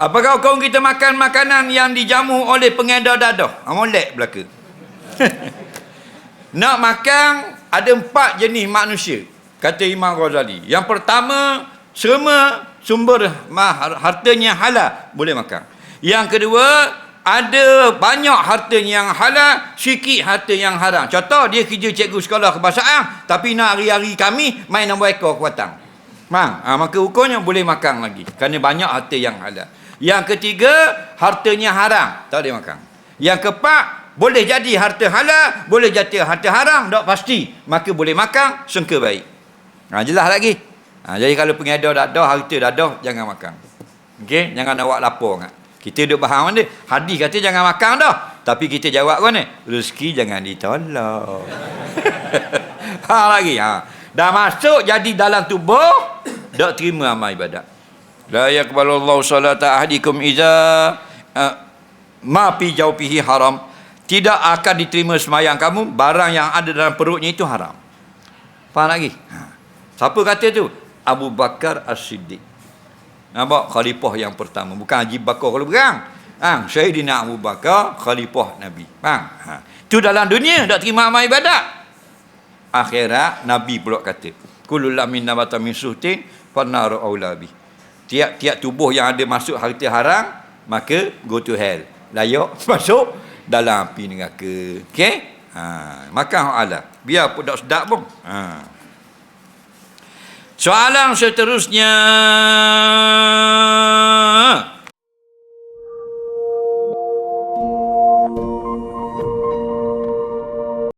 Apakah kau kita makan makanan yang dijamu oleh pengedar dadah? Ha, molek belaka. Nak makan ada empat jenis manusia. Kata Imam Ghazali. Yang pertama, semua sumber hartanya halal boleh makan. Yang kedua, ada banyak harta yang halal, sikit harta yang haram. Contoh, dia kerja cikgu sekolah kebahasaan, tapi nak hari-hari kami main nombor ekor kuatang. Ha, maka hukumnya boleh makan lagi. Kerana banyak harta yang halal. Yang ketiga, hartanya haram. Tak boleh makan. Yang keempat, boleh jadi harta halal, boleh jadi harta haram. Tak pasti. Maka boleh makan, sengka baik. Ha, jelas lagi. Ha, jadi kalau pengedar dadah, harta dadah, jangan makan. Okey, jangan awak lapor kan. Kita duduk faham dia. Hadis kata jangan makan dah. Tapi kita jawab kan ni. Rezeki jangan ditolak. ha lagi. Ha. Dah masuk jadi dalam tubuh. Tak terima amal ibadat. La yakbalu Allah salata ahdikum iza uh, ma fi jawfihi haram. Tidak akan diterima semayang kamu. Barang yang ada dalam perutnya itu haram. Faham lagi? Ha. Siapa kata tu? Abu Bakar As-Siddiq. Nampak khalifah yang pertama. Bukan Haji Bakar kalau berang. Ha, Syahidina Abu Bakar, khalifah Nabi. Faham? Ha. Itu dalam dunia, tak terima amal ibadat. Akhirat, Nabi pula kata. Kulul lamin nabata min suhtin, fannaru awlabi. Tiap-tiap tubuh yang ada masuk harta haram, maka go to hell. Layak masuk dalam api neraka. Okey? Ha, makan Allah. Biar pun tak sedap pun. Ha. Soalan seterusnya